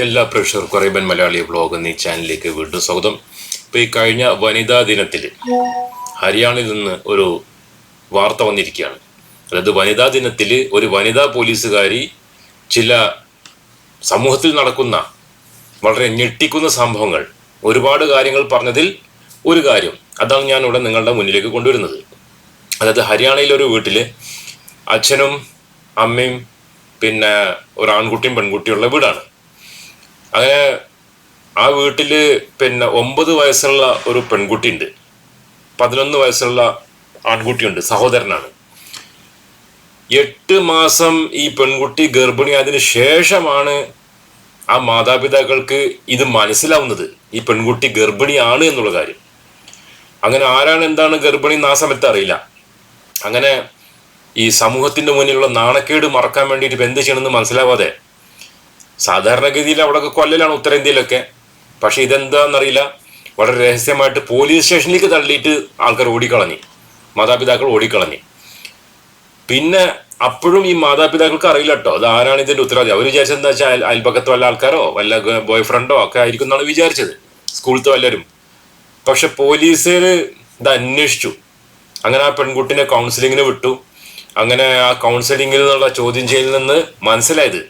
എല്ലാ പ്രേക്ഷകർക്കും Arabian Malayali vlog എന്നീ ചാനലിലേക്ക് വീണ്ടും സ്വാഗതം. ഇപ്പോൾ ഈ കഴിഞ്ഞ വനിതാ ദിനത്തിൽ ഹരിയാനയിൽ നിന്ന് ഒരു വാർത്ത വന്നിരിക്കുകയാണ്. അതായത് വനിതാ ദിനത്തിൽ ഒരു വനിതാ പോലീസുകാരി ചില സമൂഹത്തിൽ നടക്കുന്ന വളരെ ഞെട്ടിക്കുന്ന സംഭവങ്ങൾ ഒരുപാട് കാര്യങ്ങൾ പറഞ്ഞതിൽ ഒരു കാര്യം അതാണ് ഞാൻ ഇവിടെ നിങ്ങളുടെ മുന്നിലേക്ക് കൊണ്ടുവരുന്നത്. അതായത് ഹരിയാനയിലെ ഒരു വീട്ടിൽ അച്ഛനും അമ്മയും പിന്നെ ഒരു ആൺകുട്ടിയും പെൺകുട്ടിയുള്ള വീടാണ്. അങ്ങനെ ആ വീട്ടിൽ പിന്നെ ഒമ്പത് വയസ്സുള്ള ഒരു പെൺകുട്ടിയുണ്ട്. പതിനൊന്ന് വയസ്സുള്ള ആൺകുട്ടിയുണ്ട് സഹോദരനാണ്. എട്ട് മാസം ഈ പെൺകുട്ടി ഗർഭിണിയായതിനു ശേഷമാണ് ആ മാതാപിതാക്കൾക്ക് ഇത് മനസ്സിലാവുന്നത്. ഈ പെൺകുട്ടി ഗർഭിണിയാണ് എന്നുള്ള കാര്യം. അങ്ങനെ ആരാണ് എന്താണ് ഗർഭിണി എന്ന് ആ സമയത്ത് അറിയില്ല. അങ്ങനെ ഈ സമൂഹത്തിന്റെ മുന്നിലുള്ള നാണക്കേട് മറക്കാൻ വേണ്ടിയിട്ട് ഇപ്പം എന്ത് ചെയ്യണമെന്ന് മനസ്സിലാവാതെ സാധാരണഗതിയിൽ അവിടെയൊക്കെ കൊല്ലലാണ് ഉത്തരേന്ത്യയിലൊക്കെ. പക്ഷെ ഇതെന്താണെന്നറിയില്ല വളരെ രഹസ്യമായിട്ട് പോലീസ് സ്റ്റേഷനിലേക്ക് തള്ളിയിട്ട് ആൾക്കാർ ഓടിക്കളഞ്ഞു. മാതാപിതാക്കൾ ഓടിക്കളഞ്ഞു. പിന്നെ അപ്പോഴും ഈ മാതാപിതാക്കൾക്ക് അറിയില്ല കേട്ടോ അത് ആരാണ് ഇതിന്റെ ഉത്തരവാദി? അവർ വിചാരിച്ചത് എന്താ വെച്ചാൽ അയൽപക്കത്ത് വല്ല ആൾക്കാരോ വല്ല ബോയ് ഫ്രണ്ടോ ഒക്കെ ആയിരിക്കും എന്നാണ് വിചാരിച്ചത്. സ്കൂളത്തെ വല്ലവരും പക്ഷെ പോലീസിൽ ഇത് അന്വേഷിച്ചു. അങ്ങനെ ആ പെൺകുട്ടിനെ കൗൺസിലിങ്ങിന് വിട്ടു. അങ്ങനെ ആ കൗൺസിലിങ്ങിൽ നിന്നുള്ള ചോദ്യം ചെയ്യലിൽ നിന്ന് മനസ്സിലായത്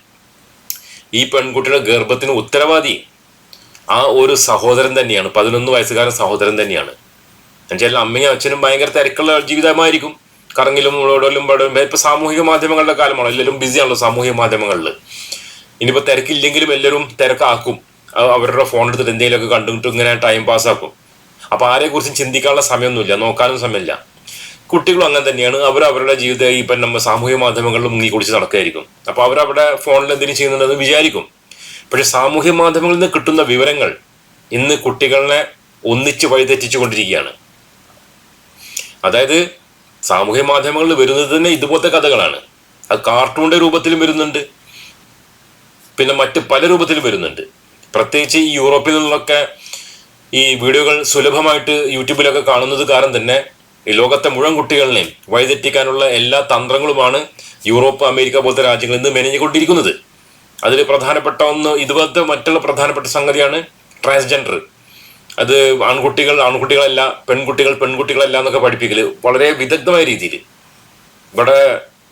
ഈ പെൺകുട്ടിയുടെ ഗർഭത്തിന് ഉത്തരവാദി ആ ഒരു സഹോദരൻ തന്നെയാണ്. പതിനൊന്ന് വയസ്സുകാരൻ സഹോദരൻ തന്നെയാണ്. എന്നുവെച്ചാൽ അമ്മയും അച്ഛനും ഭയങ്കര തിരക്കുള്ള ജീവിതമായിരിക്കും. കറങ്ങിലും ഉടലും പടലും ഇപ്പൊ സാമൂഹിക മാധ്യമങ്ങളുടെ കാലമാണ്. എല്ലാവരും ബിസിയാണല്ലോ സാമൂഹിക മാധ്യമങ്ങളിൽ. ഇനിയിപ്പോൾ തിരക്കില്ലെങ്കിലും എല്ലാവരും തിരക്കാക്കും. അവരുടെ ഫോൺ എടുത്തിട്ട് എന്തെങ്കിലുമൊക്കെ കണ്ടിട്ട് ഇങ്ങനെ ടൈം പാസ് ആക്കും. അപ്പൊ ആരെക്കുറിച്ചും ചിന്തിക്കാനുള്ള സമയമൊന്നുമില്ല നോക്കാനും സമയമില്ല. കുട്ടികളും അങ്ങനെ തന്നെയാണ്. അവർ അവരുടെ ജീവിതം ഈ ഇപ്പം നമ്മൾ സാമൂഹ്യ മാധ്യമങ്ങളിൽ മുങ്ങി കുടിച്ച് നടക്കുകയായിരിക്കും. അപ്പൊ അവരവിടെ ഫോണിൽ എന്തെങ്കിലും ചെയ്യുന്നുണ്ടെന്ന് വിചാരിക്കും. പക്ഷെ സാമൂഹ്യ മാധ്യമങ്ങളിൽ നിന്ന് കിട്ടുന്ന വിവരങ്ങൾ ഇന്ന് കുട്ടികളെ ഒന്നിച്ച് വഴിതെറ്റിച്ചു കൊണ്ടിരിക്കുകയാണ്. അതായത് സാമൂഹ്യ മാധ്യമങ്ങളിൽ വരുന്നത് തന്നെ ഇതുപോലത്തെ കഥകളാണ്. അത് കാർട്ടൂണിന്റെ രൂപത്തിലും വരുന്നുണ്ട്. പിന്നെ മറ്റ് പല രൂപത്തിലും വരുന്നുണ്ട്. പ്രത്യേകിച്ച് ഈ യൂറോപ്പിൽ നിന്നൊക്കെ ഈ വീഡിയോകൾ സുലഭമായിട്ട് യൂട്യൂബിലൊക്കെ കാണുന്നത് കാരണം തന്നെ ഈ ലോകത്തെ മുഴുവൻ കുട്ടികളിനെയും വഴിതെറ്റിക്കാനുള്ള എല്ലാ തന്ത്രങ്ങളുമാണ് യൂറോപ്പ് അമേരിക്ക പോലത്തെ രാജ്യങ്ങളിൽ നിന്ന് മെനഞ്ഞുകൊണ്ടിരിക്കുന്നത്. അതിൽ പ്രധാനപ്പെട്ട ഒന്ന് ഇതുപോലത്തെ മറ്റുള്ള പ്രധാനപ്പെട്ട സംഗതിയാണ് ട്രാൻസ്ജെൻഡർ. അത് ആൺകുട്ടികൾ ആൺകുട്ടികളല്ല പെൺകുട്ടികൾ പെൺകുട്ടികളല്ല എന്നൊക്കെ പഠിപ്പിക്കൽ വളരെ വിദഗ്ധമായ രീതിയിൽ ഇവിടെ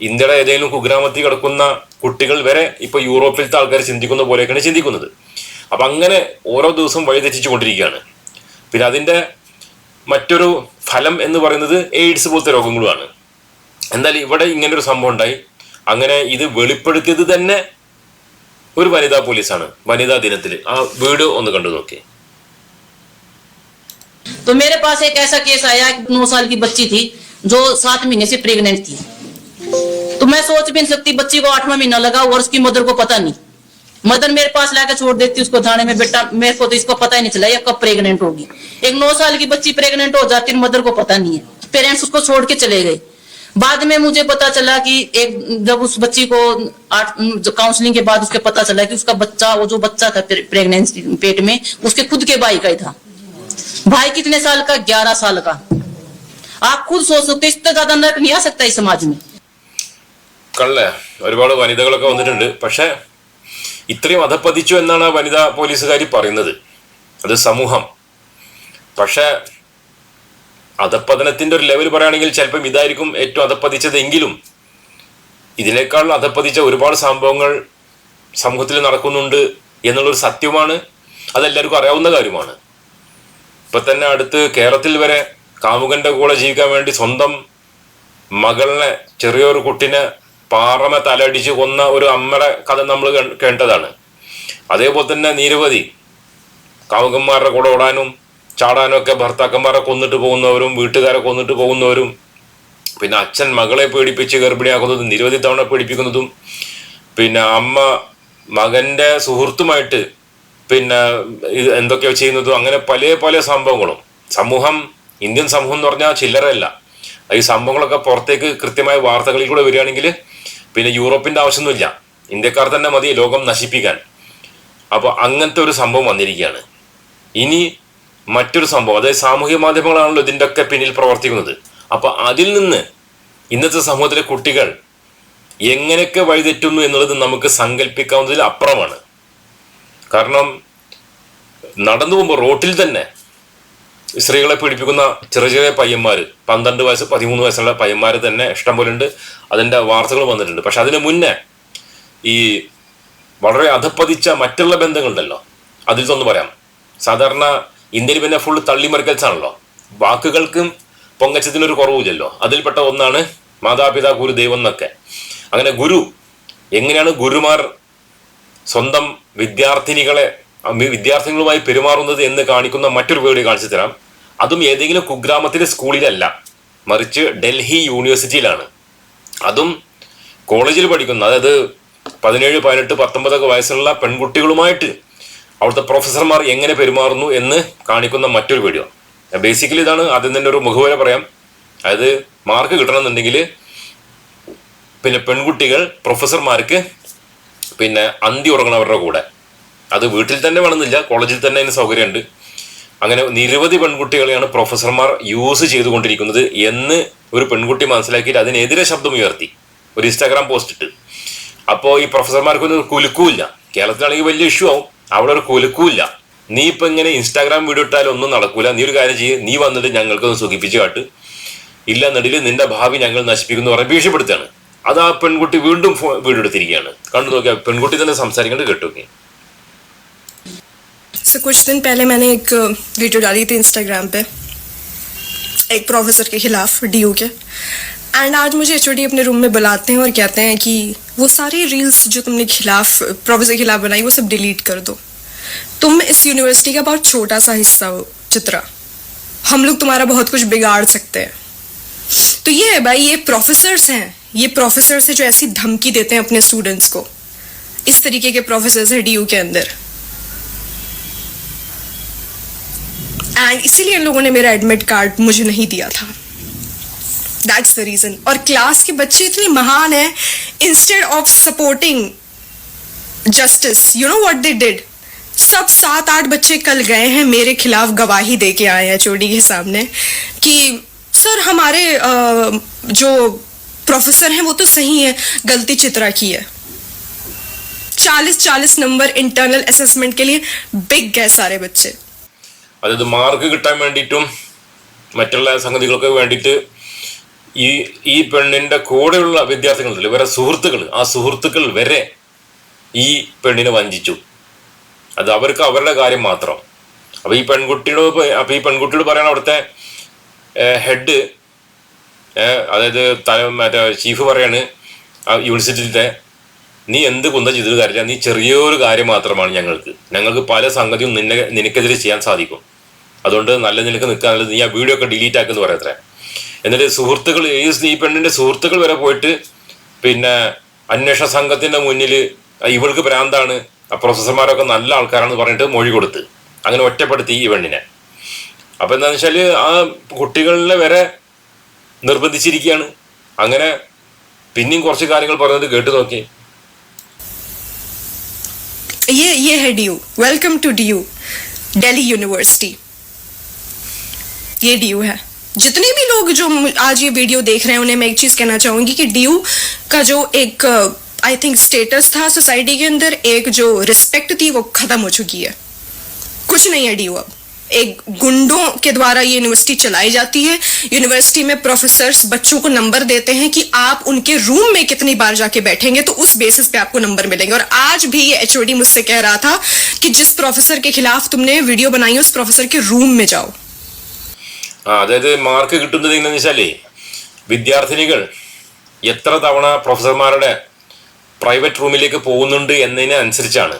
ഇന്ത്യയുടെ ഏതെങ്കിലും കുഗ്രാമത്തിൽ കിടക്കുന്ന കുട്ടികൾ വരെ ഇപ്പൊ യൂറോപ്പിലത്തെ ആൾക്കാർ ചിന്തിക്കുന്ന പോലെയൊക്കെയാണ് ചിന്തിക്കുന്നത്. അപ്പൊ അങ്ങനെ ഓരോ ദിവസം വഴിതെറ്റിച്ചു കൊണ്ടിരിക്കുകയാണ് പിന്നെ അതിന്റെ മറ്റൊരു ഫലം എന്ന് പറയുന്നത് എയ്ഡ്സ് പോലത്തെ രോഗങ്ങളുമാണ് എന്നാൽ ഇവിടെ ഇങ്ങനെ ഒരു സംഭവം ഉണ്ടായി അങ്ങനെ ഇത് വെളിപ്പെടുത്തിയത് തന്നെ ഒരു വനിതാ പോലീസാണ് വനിതാ ദിനത്തിൽ ആ വീഡിയോ ഒന്ന് കണ്ടു നോക്കി तो मेरे पास एक ऐसा केस आया एक नौ साल की बच्ची थी जो सात महीने से प्रेग्नेंट थी तो मैं सोच भी नहीं सकती बच्ची को आठवां महीना लगा और उसकी मदर को पता नहीं मदर मेरे पास लाकर छोड़ देती उसको थाने में बेटा मेरे को तो इसको पता ही नहीं चला ये कब प्रेग्नेंट होगी एक नौ साल की बच्ची प्रेग्नेंट हो जाती मदर को पता नहीं है पेरेंट्स उसको छोड़ के चले गए बाद में मुझे पता चला कि एक जब उस बच्ची को आठ काउंसलिंग के बाद उसके पता चला कि उसका बच्चा वो जो बच्चा था प्रेगनेंसी पेट में उसके खुद के भाई का ही था भाई कितने साल का ग्यारह साल का आप खुद सोच सकते हो इससे ज्यादा नर्क नहीं आ सकता इस समाज में കള്ളേ ഒരുപാട് വനിതകളൊക്കെ വന്നിട്ടുണ്ട് പക്ഷെ ഇത്രയും അധപ്പതിച്ചു എന്നാണ് ആ വനിതാ പോലീസുകാരി പറയുന്നത്. അത് സമൂഹം. പക്ഷെ അധപ്പതനത്തിന്റെ ഒരു ലെവൽ പറയുകയാണെങ്കിൽ ചിലപ്പം ഇതായിരിക്കും ഏറ്റവും അധപ്പതിച്ചതെങ്കിലും ഇതിനേക്കാൾ അധപ്പതിച്ച ഒരുപാട് സംഭവങ്ങൾ സമൂഹത്തിൽ നടക്കുന്നുണ്ട് എന്നുള്ളൊരു സത്യമാണ്. അതെല്ലാവർക്കും അറിയാവുന്ന കാര്യമാണ്. ഇപ്പൊ തന്നെ അടുത്ത് കേരളത്തിൽ വരെ കാമുകന്റെ കൂടെ ജീവിക്കാൻ വേണ്ടി സ്വന്തം മകളിനെ ചെറിയൊരു കുട്ടിനെ പാറമ തലടിച്ച് കൊന്ന ഒരു അമ്മയുടെ കഥ നമ്മൾ കേണ്ടതാണ് അതേപോലെ തന്നെ നിരവധി കാമുകന്മാരുടെ കൂടെ ഓടാനും ചാടാനും ഒക്കെ ഭർത്താക്കന്മാരെ കൊന്നിട്ട് പോകുന്നവരും വീട്ടുകാരെ കൊന്നിട്ട് പോകുന്നവരും പിന്നെ അച്ഛൻ മകളെ പേടിപ്പിച്ച് ഗർഭിണിയാക്കുന്നതും നിരവധി തവണ പേടിപ്പിക്കുന്നതും പിന്നെ അമ്മ മകന്റെ സുഹൃത്തുമായിട്ട് പിന്നെ ഇത് എന്തൊക്കെയോ ചെയ്യുന്നതും അങ്ങനെ പല പല സംഭവങ്ങളും. സമൂഹം ഇന്ത്യൻ സമൂഹം എന്ന് പറഞ്ഞാൽ ചില്ലറയല്ല. ഈ സംഭവങ്ങളൊക്കെ പുറത്തേക്ക് കൃത്യമായ വാർത്തകളിൽ കൂടെ വരികയാണെങ്കിൽ പിന്നെ യൂറോപ്പിന്റെ ആവശ്യമൊന്നുമില്ല. ഇന്ത്യക്കാർ തന്നെ മതി ലോകം നശിപ്പിക്കാൻ. അപ്പോൾ അങ്ങനത്തെ ഒരു സംഭവം വന്നിരിക്കുകയാണ്. ഇനി മറ്റൊരു സംഭവം അതായത് സാമൂഹ്യ മാധ്യമങ്ങളാണല്ലോ ഇതിന്റെയൊക്കെ പിന്നിൽ പ്രവർത്തിക്കുന്നത്. അപ്പൊ അതിൽ നിന്ന് ഇന്നത്തെ സമൂഹത്തിലെ കുട്ടികൾ എങ്ങനെയൊക്കെ വഴിതെറ്റുന്നു എന്നുള്ളത് നമുക്ക് സങ്കല്പിക്കാവുന്നതിൽ അപ്പുറമാണ്. കാരണം നടന്നു പോകുമ്പോൾ റോട്ടിൽ തന്നെ സ്ത്രീകളെ പീഡിപ്പിക്കുന്ന ചെറിയ ചെറിയ പയ്യന്മാർ പന്ത്രണ്ട് വയസ്സ് പതിമൂന്ന് വയസ്സുള്ള പയ്യന്മാർ തന്നെ ഇഷ്ടം പോലെ ഉണ്ട് അതിന്റെ വാർത്തകൾ വന്നിട്ടുണ്ട്. പക്ഷെ അതിന് മുന്നേ ഈ വളരെ അധപ്പതിച്ച മറ്റുള്ള ബന്ധങ്ങളുണ്ടല്ലോ. അതിൽ നിന്ന് പറയാം. സാധാരണ ഇന്ത്യയിൽ പിന്നെ ഫുൾ തള്ളിമറിക്കൽസ് ആണല്ലോ വാക്കുകൾക്കും പൊങ്കച്ചത്തിനൊരു കുറവില്ലല്ലോ അതിൽപ്പെട്ട ഒന്നാണ് മാതാപിതാ ഗുരു ദൈവം എന്നൊക്കെ. അങ്ങനെ ഗുരു എങ്ങനെയാണ് ഗുരുമാർ സ്വന്തം വിദ്യാർത്ഥിനികളെ വിദ്യാർത്ഥികളുമായി പെരുമാറുന്നത് എന്ന് കാണിക്കുന്ന മറ്റൊരു വീഡിയോ കാണിച്ചു തരാം. അതും ഏതെങ്കിലും കുഗ്രാമത്തിലെ സ്കൂളിലല്ല. മറിച്ച് ഡൽഹി യൂണിവേഴ്സിറ്റിയിലാണ്. അതും കോളേജിൽ പഠിക്കുന്ന അതായത് പതിനേഴ് പതിനെട്ട് പത്തൊമ്പതൊക്കെ വയസ്സുള്ള പെൺകുട്ടികളുമായിട്ട് അവിടുത്തെ പ്രൊഫസർമാർ എങ്ങനെ പെരുമാറുന്നു എന്ന് കാണിക്കുന്ന മറ്റൊരു വീഡിയോ. ബേസിക്കലി ഇതാണ് ആദ്യം തന്നെ ഒരു മുഖവര പറയാം. അതായത് മാർക്ക് കിട്ടണമെന്നുണ്ടെങ്കിൽ പിന്നെ പെൺകുട്ടികൾ പ്രൊഫസർമാർക്ക് പിന്നെ അന്തി ഉറങ്ങണവരുടെ കൂടെ. അത് വീട്ടിൽ തന്നെ വേണമെന്നില്ല കോളേജിൽ തന്നെ അതിന് സൗകര്യമുണ്ട്. അങ്ങനെ നിരവധി പെൺകുട്ടികളെയാണ് പ്രൊഫസർമാർ യൂസ് ചെയ്തുകൊണ്ടിരിക്കുന്നത് എന്ന് ഒരു പെൺകുട്ടി മനസ്സിലാക്കിയിട്ട് അതിനെതിരെ ശബ്ദം ഉയർത്തി ഒരു ഇൻസ്റ്റാഗ്രാം പോസ്റ്റ് ഇട്ട്. അപ്പോൾ ഈ പ്രൊഫസർമാർക്കൊന്നും കുലുക്കൂല്ല കേരളത്തിലാണെങ്കിൽ വലിയ ഇഷ്യൂ ആവും. അവിടെ ഒരു കുലുക്കുമില്ല. നീ ഇപ്പം ഇങ്ങനെ ഇൻസ്റ്റാഗ്രാം വീഡിയോ ഇട്ടാലും ഒന്നും നടക്കൂല. നീ ഒരു കാര്യം ചെയ്യ്. നീ വന്നിട്ട് ഞങ്ങൾക്കൊന്ന് സുഖിപ്പിച്ച് കാട്ട്. ഇല്ല എന്നുണ്ടെങ്കിൽ നിന്റെ ഭാവി ഞങ്ങൾ നശിപ്പിക്കുന്നു പറഞ്ഞ് ഭീഷണിപ്പെടുത്തുകയാണ്. അത് ആ പെൺകുട്ടി വീണ്ടും വീഡിയോ എടുത്തിരിക്കുകയാണ് കണ്ടു നോക്കിയാൽ പെൺകുട്ടി തന്നെ സംസാരിക്കേണ്ടത് കേട്ടു सो कुछ दिन पहले मैंने एक वीडियो डाली थी इंस्टाग्राम पे, एक प्रोफेसर के खिलाफ डीयू के। एंड आज मुझे एच अपने रूम में बुलाते हैं और कहते हैं कि वो सारी रील्स जो तुमने खिलाफ प्रोफेसर के खिलाफ बनाई, वो सब डिलीट कर दो। तुम इस यूनिवर्सिटी का बहुत छोटा सा हिस्सा हो, चित्रा। हम लोग तुम्हारा बहुत कुछ बिगाड़ सकते हैं। तो ये है भाई, ये प्रोफेसर्स हैं। ये प्रोफेसर्स हैं जो ऐसी धमकी देते हैं अपने स्टूडेंट्स को। इस तरीके के प्रोफेसर्स हैं डीयू के अंदर। एंड इसीलिए इन लोगों ने मेरा एडमिट कार्ड मुझे नहीं दिया था। दैट्स द रीजन और क्लास के बच्चे इतने महान हैं instead of supporting justice you know what they did सब सात आठ बच्चे कल गए हैं, मेरे खिलाफ गवाही दे के आए हैं चोटी के सामने, कि, सर, हमारे जो प्रोफेसर हैं, वो तो सही है, गलती चित्रा की है। चालीस चालीस नंबर इंटरनल असेसमेंट के लिए बिक गए सारे बच्चे। അതായത് മാർക്ക് കിട്ടാൻ വേണ്ടിയിട്ടും മറ്റുള്ള സംഗതികൾക്ക് വേണ്ടിയിട്ട് ഈ ഈ പെണ്ണിന്റെ കൂടെയുള്ള വിദ്യാർത്ഥികളുണ്ടല്ലോ. ഇവരെ സുഹൃത്തുക്കൾ ആ സുഹൃത്തുക്കൾ വരെ ഈ പെണ്ണിനെ വഞ്ചിച്ചു. അത് അവർക്ക് അവരുടെ കാര്യം മാത്രം. അപ്പൊ ഈ പെൺകുട്ടിയോട് അപ്പോൾ അപ്പൊ ഈ പെൺകുട്ടിയോട് പറയണ അവിടുത്തെ ഹെഡ് അതായത് തല മറ്റേ ചീഫ് പറയാണ് യൂണിവേഴ്സിറ്റിയിലത്തെ നീ എന്ത് കുന്ത ചെയ്തിട്ട് കാര്യമില്ല. നീ ചെറിയൊരു കാര്യം മാത്രമാണ് ഞങ്ങൾക്ക്. ഞങ്ങൾക്ക് പല സംഗതിയും നിന്നെ നിനക്കെതിരെ ചെയ്യാൻ സാധിക്കും. അതുകൊണ്ട് നല്ല നിലക്ക് നിൽക്കാൻ നല്ലത് നീ ആ വീഡിയോ ഒക്കെ ഡിലീറ്റ് ആക്കുമെന്ന് പറയത്രേ എന്നിട്ട് സുഹൃത്തുക്കൾ ഈ ഈ പെണ്ണിന്റെ സുഹൃത്തുക്കൾ വരെ പോയിട്ട് പിന്നെ അന്വേഷണ സംഘത്തിന്റെ മുന്നിൽ ഇവൾക്ക് ഭ്രാന്താണ് ആ പ്രൊഫസർമാരൊക്കെ നല്ല ആൾക്കാരാണെന്ന് പറഞ്ഞിട്ട് മൊഴി കൊടുത്ത് അങ്ങനെ ഒറ്റപ്പെടുത്തി ഈ പെണ്ണിനെ അപ്പൊ എന്താന്ന് വെച്ചാല് ആ കുട്ടികളിലെ വരെ നിർബന്ധിച്ചിരിക്കുകയാണ് അങ്ങനെ പിന്നെയും കുറച്ച് കാര്യങ്ങൾ പറയുന്നത് കേട്ടു നോക്കി ये ये है the welcome to the Delhi university ये डी है। जितने भी लोग जो आज ये वीडियो देख रहे हैं, उन्हें मैं एक चीज़ कहना चाहूँगी कि डीयू का जो एक आई थिंक स्टेटस था सोसाइटी के अंदर, एक जो रिस्पेक्ट थी वो खत्म हो चुकी है। कुछ नहीं है डी अब। एक गुंडों के द्वारा ये यूनिवर्सिटी चलाई जाती है। यूनिवर्सिटी में प्रोफेसर्स बच्चों को नंबर देते हैं कि आप उनके रूम में कितनी बार जाके बैठेंगे तो उस बेसिस पे आपको नंबर मिलेंगे। और आज भी ये एचओडी मुझसे कह रहा था कि जिस प्रोफेसर के खिलाफ तुमने वीडियो बनाई, उस प्रोफेसर के रूम में जाओ। അതായത് മാർക്ക് കിട്ടുന്നത് എങ്ങനെയാന്ന് വെച്ചാലേ വിദ്യാർത്ഥിനികൾ എത്ര തവണ പ്രൊഫസർമാരുടെ പ്രൈവറ്റ് റൂമിലേക്ക് പോകുന്നുണ്ട് എന്നതിനെ അനുസരിച്ചാണ്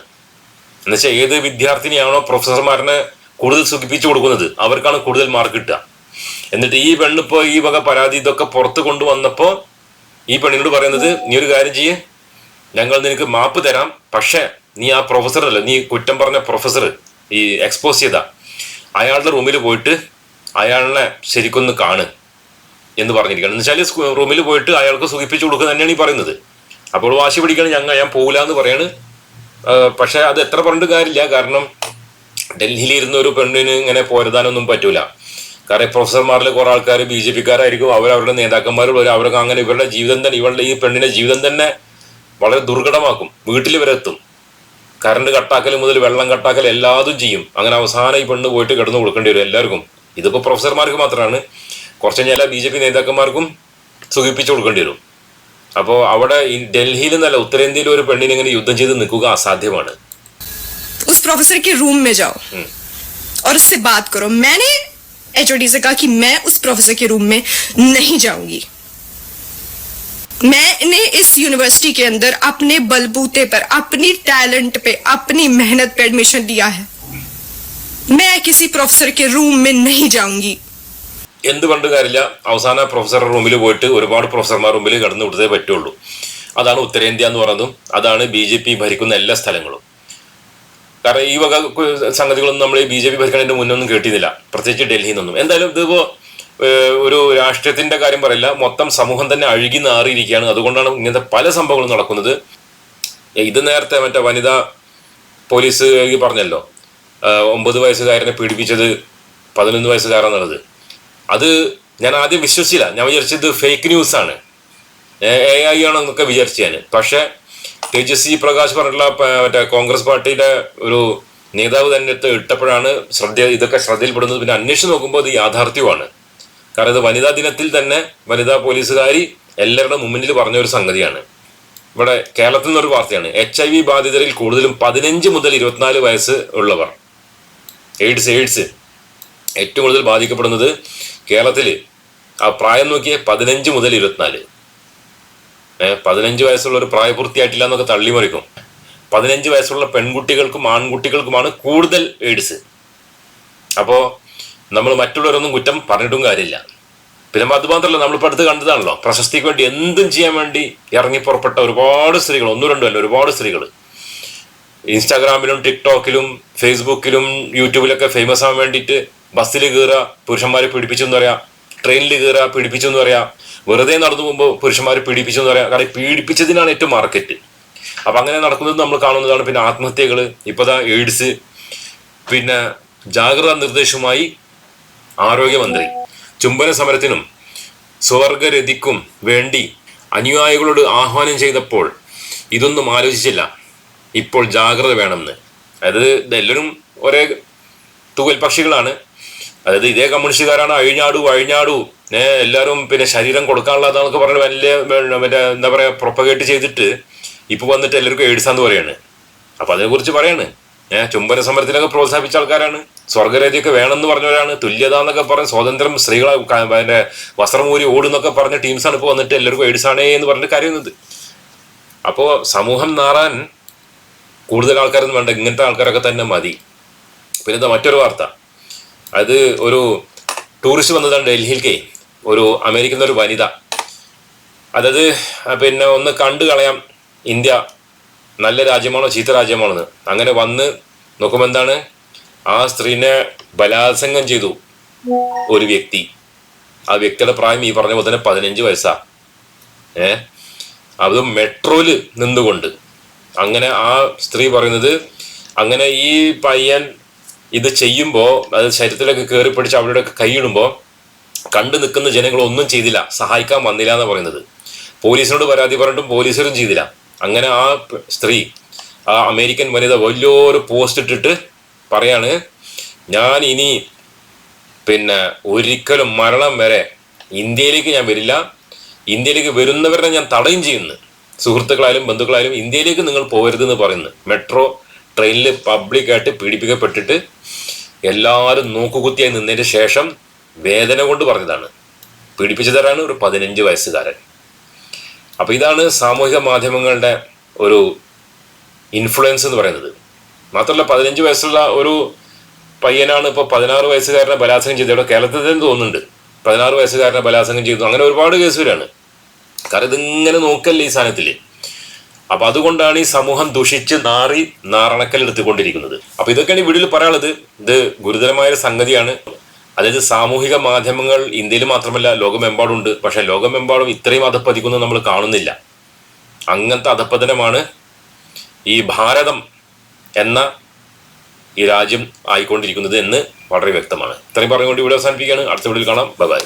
എന്നുവെച്ചാൽ ഏത് വിദ്യാർത്ഥിനിയാണോ പ്രൊഫസർമാരനെ കൂടുതൽ സുഖിപ്പിച്ചു കൊടുക്കുന്നത് അവർക്കാണ് കൂടുതൽ മാർക്ക് കിട്ടുക. എന്നിട്ട് ഈ പെണ്ണിപ്പോൾ ഈ വക പരാതി ഇതൊക്കെ പുറത്ത് കൊണ്ടുവന്നപ്പോൾ ഈ പെണ്ണിനോട് പറയുന്നത് നീ ഒരു കാര്യം ചെയ്യേ. ഞങ്ങൾ നിനക്ക് മാപ്പ് തരാം. പക്ഷേ നീ ആ പ്രൊഫസർ അല്ല നീ കുറ്റം പറഞ്ഞ പ്രൊഫസർ ഈ എക്സ്പോസ് ചെയ്ത. അയാളുടെ റൂമിൽ പോയിട്ട് അയാളിനെ ശരിക്കൊന്ന് കാണ് എന്ന് പറഞ്ഞിരിക്കണം എന്ന് വെച്ചാൽ റൂമിൽ പോയിട്ട് അയാൾക്ക് സുഖിപ്പിച്ചു കൊടുക്കുക തന്നെയാണ് ഈ പറയുന്നത്. അപ്പോൾ വാശി പിടിക്കണം ഞങ്ങൾ ഞാൻ പോകില്ല എന്ന് പറയാണ് പക്ഷേ അത് എത്ര പറഞ്ഞിട്ട് കാര്യമില്ല. കാരണം ഡൽഹിയിൽ ഇരുന്ന ഒരു പെണ്ണിന് ഇങ്ങനെ പോരതാനൊന്നും പറ്റൂല. കാരണം പ്രൊഫസർമാരിൽ കുറേ ആൾക്കാർ ബി ജെ പിക്കാരായിരിക്കും. അവരവരുടെ അവരുടെ നേതാക്കന്മാരുള്ള അവരൊക്കെ അങ്ങനെ ഇവരുടെ ജീവിതം തന്നെ ഇവരുടെ ഈ പെണ്ണിന്റെ ജീവിതം തന്നെ വളരെ ദുർഘടമാക്കും. വീട്ടിൽ വരെ എത്തും. കറണ്ട് കട്ടാക്കൽ മുതൽ വെള്ളം കട്ടാക്കൽ എല്ലാതും ചെയ്യും. അങ്ങനെ അവസാനം ഈ പെണ്ണ് പോയിട്ട് കിടന്ന് കൊടുക്കേണ്ടി വരും എല്ലാവർക്കും. ഇതിപ്പോൾ പ്രൊഫസർമാർക്ക് മാത്രമാണ് കുറച്ച് കഴിഞ്ഞാൽ എല്ലാ ബി ജെ പി നേതാക്കന്മാർക്കും സുഖിപ്പിച്ചു കൊടുക്കേണ്ടി വരും അപ്പോൾ അവിടെ ഈ ഡൽഹിയിൽ നിന്നല്ല ഉത്തരേന്ത്യയിൽ ഒരു പെണ്ണിനെ ഇങ്ങനെ യുദ്ധം ചെയ്ത് നിൽക്കുക അസാധ്യമാണ് उस प्रोफेसर के रूम में जाओ और उससे बात करो मैंने एचओडी से कहा कि मैं उस प्रोफेसर के रूम में नहीं जाऊंगी मैंने इस यूनिवर्सिटी के अंदर अपने बलबूते पर अपनी टैलेंट पे अपनी मेहनत पे एडमिशन लिया है मैं किसी प्रोफेसर के रूम में नहीं जाऊंगी എന്ത് പണ്ട് കാര്യമില്ല അവസാന പ്രൊഫസർ റൂമിൽ പോയിട്ട് ഒരുപാട് പ്രൊഫസർമാർ റൂമിൽ കടന്നു വിട്ടതേ പറ്റുള്ളൂ അതാണ് ഉത്തരേന്ത്യ എന്ന് പറയുന്നതും അതാണ് ബി ജെ പി ഭരിക്കുന്ന എല്ലാ സ്ഥലങ്ങളും കാരണം ഈ വക കു- സംഗതികളൊന്നും നമ്മൾ ബി ജെ പി ഭരിക്കുന്നതിന്റെ മുന്നൊന്നും കേട്ടിരുന്നില്ല പ്രത്യേകിച്ച് ഡൽഹിയിൽ നിന്നും എന്തായാലും ഇതിപ്പോ ഏഹ്, ഒരു രാഷ്ട്രീയത്തിന്റെ കാര്യം പറയില്ല മൊത്തം സമൂഹം തന്നെ അഴുകി നാറിയിരിക്കുകയാണ് അതുകൊണ്ടാണ് ഇങ്ങനത്തെ പല സംഭവങ്ങളും നടക്കുന്നത് ഇത് നേരത്തെ മറ്റേ വനിതാ പോലീസ് ഈ പറഞ്ഞല്ലോ ആഹ്, ഒമ്പത് വയസ്സുകാരനെ പീഡിപ്പിച്ചത് പതിനൊന്ന് വയസ്സുകാരെന്നുള്ളത്. അത് ഞാൻ ആദ്യം വിശ്വസിച്ചില്ല. ഞാൻ വിചാരിച്ചത് ഫേക്ക് ന്യൂസാണ് എ ഐ ആണെന്നൊക്കെ വിചാരിച്ചു ഞാൻ. പക്ഷെ തേജസ്വി പ്രകാശ് പറഞ്ഞിട്ടുള്ള മറ്റേ കോൺഗ്രസ് പാർട്ടിയുടെ ഒരു നേതാവ് തന്നെ ഇട്ടപ്പോഴാണ് ശ്രദ്ധ ഇതൊക്കെ ശ്രദ്ധയിൽപ്പെടുന്നത്. പിന്നെ അന്വേഷിച്ച് നോക്കുമ്പോൾ അത് യാഥാർത്ഥ്യമാണ് കാരണം ഇത് വനിതാ ദിനത്തിൽ തന്നെ വനിതാ പോലീസുകാരി എല്ലാവരുടെ മുന്നിൽ പറഞ്ഞ ഒരു സംഗതിയാണ്. ഇവിടെ കേരളത്തിൽ നിന്നൊരു വാർത്തയാണ്. എച്ച് ഐ വി ബാധിതരിൽ കൂടുതലും പതിനഞ്ച് മുതൽ ഇരുപത്തിനാല് വയസ്സ് ഉള്ളവർ. AIDS AIDS. ഏറ്റവും കൂടുതൽ ബാധിക്കപ്പെടുന്നത് കേരളത്തിൽ. ആ പ്രായം നോക്കിയ പതിനഞ്ച് മുതൽ ഇരുപത്തിനാല്. പതിനഞ്ച് വയസ്സുള്ള ഒരു പ്രായപൂർത്തിയായിട്ടില്ല എന്നൊക്കെ തള്ളിമറിക്കും. പതിനഞ്ച് വയസ്സുള്ള പെൺകുട്ടികൾക്കും ആൺകുട്ടികൾക്കുമാണ് കൂടുതൽ എയ്ഡ്സ്. അപ്പോൾ നമ്മൾ മറ്റുള്ളവരൊന്നും കുറ്റം പറഞ്ഞിട്ടും കാര്യമില്ല. പിന്നെ അത് മാത്രമല്ല നമ്മളിപ്പോൾ അടുത്ത് കണ്ടതാണല്ലോ പ്രശസ്തിക്ക് വേണ്ടി എന്തും ചെയ്യാൻ വേണ്ടി ഇറങ്ങി പുറപ്പെട്ട ഒരുപാട് സ്ത്രീകൾ ഒന്നും രണ്ടുമല്ല ഒരുപാട് സ്ത്രീകൾ ഇൻസ്റ്റാഗ്രാമിലും ടിക്ടോക്കിലും ഫേസ്ബുക്കിലും യൂട്യൂബിലൊക്കെ ഫേമസ് ആവാൻ വേണ്ടിയിട്ട് ബസ്സിൽ കയറുക പുരുഷന്മാരെ പിടിപ്പിച്ചെന്ന് പറയാം ട്രെയിനിൽ കയറുക പിടിപ്പിച്ചെന്ന് പറയാം വെറുതെ നടന്നു പോകുമ്പോൾ പുരുഷന്മാരെ പീഡിപ്പിച്ചു എന്ന് പറയാം കാരണം പീഡിപ്പിച്ചതിനാണ് ഏറ്റവും മാർക്കറ്റ് അപ്പം അങ്ങനെ നടക്കുന്നത് നമ്മൾ കാണുന്നതാണ് പിന്നെ ആത്മഹത്യകൾ ഇപ്പോഴാ എയ്ഡ്സ് പിന്നെ ജാഗ്രതാ നിർദ്ദേശവുമായി ആരോഗ്യമന്ത്രി. ചുംബന സമരത്തിനും സ്വർഗരതിക്കും വേണ്ടി അനുയായികളോട് ആഹ്വാനം ചെയ്തപ്പോൾ ഇതൊന്നും ആലോചിച്ചില്ല. ഇപ്പോൾ ജാഗ്രത വേണമെന്ന്. അതായത് ഇതെല്ലാവരും ഒരേ തുകൽ പക്ഷികളാണ്. അതായത് ഇതേ കമ്മ്യൂണിസ്റ്റുകാരാണ്. അഴിഞ്ഞാടു അഴിഞ്ഞാടു ഏ എല്ലാവരും പിന്നെ ശരീരം കൊടുക്കാനുള്ളതാന്നൊക്കെ പറഞ്ഞ് വലിയ മറ്റേ എന്താ പറയുക പ്രൊപ്പഗേറ്റ് ചെയ്തിട്ട് ഇപ്പൊ വന്നിട്ട് എല്ലാവർക്കും എയ്ഡ്സാന്ന് പറയാണ്. അപ്പൊ അതിനെക്കുറിച്ച് പറയാണ്. ഏഹ് ചുംബന സമരത്തിലൊക്കെ പ്രോത്സാഹിപ്പിച്ച ആൾക്കാരാണ്. സ്വർഗരേതിയൊക്കെ വേണമെന്ന് പറഞ്ഞവരാണ്. തുല്യത എന്നൊക്കെ പറഞ്ഞ് സ്വാതന്ത്ര്യം സ്ത്രീകളെ പിന്നെ വസ്ത്രമൂരി ഓടുന്നൊക്കെ പറഞ്ഞ ടീംസാണ് ഇപ്പൊ വന്നിട്ട് എല്ലാവർക്കും എയ്ഡ്സ് ആണേ എന്ന് പറഞ്ഞിട്ട് കരയുന്നത്. അപ്പോൾ സമൂഹം നാറാൻ കൂടുതൽ ആൾക്കാരൊന്നും വേണ്ട ഇങ്ങനത്തെ ആൾക്കാരൊക്കെ തന്നെ മതി. പിന്നെ എന്താ മറ്റൊരു വാർത്ത. അത് ഒരു ടൂറിസ്റ്റ് വന്നതാണ് ഡൽഹിയിലേക്ക് ഒരു അമേരിക്കൻ ഒരു വനിത. അതായത് പിന്നെ ഒന്ന് കണ്ടു കളയാം. ഇന്ത്യ നല്ല രാജ്യമാണോ ചീത്ത രാജ്യമാണോ എന്ന് അങ്ങനെ വന്ന് നോക്കുമ്പോൾ എന്താണ്? ആ സ്ത്രീനെ ബലാത്സംഗം ചെയ്തു ഒരു വ്യക്തി. ആ വ്യക്തിയുടെ പ്രായം ഈ പറഞ്ഞ പോലെ തന്നെ പതിനഞ്ച് വയസ്സാ. ഏ? അതും മെട്രോയിൽ നിന്നുകൊണ്ട്. അങ്ങനെ ആ സ്ത്രീ പറയുന്നത് അങ്ങനെ ഈ പയ്യൻ ഇത് ചെയ്യുമ്പോൾ അത് ശരീരത്തിലൊക്കെ കയറി പിടിച്ച് അവരുടെ കൈയിടുമ്പോൾ കണ്ടു നിൽക്കുന്ന ജനങ്ങൾ ഒന്നും ചെയ്തില്ല. സഹായിക്കാൻ വന്നില്ല എന്ന് പറയുന്നത്. പോലീസിനോട് പരാതി പറഞ്ഞിട്ടും പോലീസരും ചെയ്തില്ല. അങ്ങനെ ആ സ്ത്രീ ആ അമേരിക്കൻ വനിത വലിയൊരു പോസ്റ്റ് ഇട്ടിട്ട് പറയാണ് ഞാൻ ഇനി പിന്നെ ഒരിക്കലും മരണം വരെ ഇന്ത്യയിലേക്ക് ഞാൻ വരില്ല. ഇന്ത്യയിലേക്ക് വരുന്നവരെ ഞാൻ തടയും ചെയ്യുന്നു. സുഹൃത്തുക്കളായാലും ബന്ധുക്കളായാലും ഇന്ത്യയിലേക്ക് നിങ്ങൾ പോകരുതെന്ന് പറയുന്നു. മെട്രോ ട്രെയിനിൽ പബ്ലിക്കായിട്ട് പീഡിപ്പിക്കപ്പെട്ടിട്ട് എല്ലാവരും നോക്കുകുത്തിയായി നിന്നതിന് ശേഷം വേദന കൊണ്ട് പറഞ്ഞതാണ്. പീഡിപ്പിച്ചതാരാണ്? ഒരു പതിനഞ്ച് വയസ്സുകാരൻ. അപ്പോൾ ഇതാണ് സാമൂഹിക മാധ്യമങ്ങളുടെ ഒരു ഇൻഫ്ലുവൻസ് എന്ന് പറയുന്നത്. മാത്രമല്ല പതിനഞ്ച് വയസ്സുള്ള ഒരു പയ്യനാണ് ഇപ്പോൾ പതിനാറ് വയസ്സുകാരനെ ബലാത്സംഗം ചെയ്തത്. ഇവിടെ കേരളത്തിൽ തന്നെ തോന്നുന്നുണ്ട്. പതിനാറ് വയസ്സുകാരനെ ബലാത്സംഗം ചെയ്തു. അങ്ങനെ ഒരുപാട് കേസ് വരാണ് കാരണം ഇതിങ്ങനെ നോക്കല്ലേ ഈ സാധനത്തിൽ അപ്പൊ അതുകൊണ്ടാണ് ഈ സമൂഹം ദുഷിച്ച് നാറി നാറണക്കൽ എടുത്തുകൊണ്ടിരിക്കുന്നത്. അപ്പൊ ഇതൊക്കെയാണ് വീഡിയോയിൽ പറയാനുള്ളത്. ഇത് ഗുരുതരമായ സംഗതിയാണ്. അതായത് സാമൂഹിക മാധ്യമങ്ങൾ ഇന്ത്യയിൽ മാത്രമല്ല ലോകമെമ്പാടുണ്ട് പക്ഷെ ലോകമെമ്പാടും ഇത്രയും അധപ്പതിക്കുന്നത് നമ്മൾ കാണുന്നില്ല. അങ്ങനത്തെ അധപ്പതനമാണ് ഈ ഭാരതം എന്ന ഈ രാജ്യം ആയിക്കൊണ്ടിരിക്കുന്നത് എന്ന് വളരെ വ്യക്തമാണ്. ഇത്രയും പറഞ്ഞുകൊണ്ട് ഇവിടെ അവസാനിപ്പിക്കുകയാണ്. അടുത്ത വീഡിയോയിൽ കാണാം. ബൈ.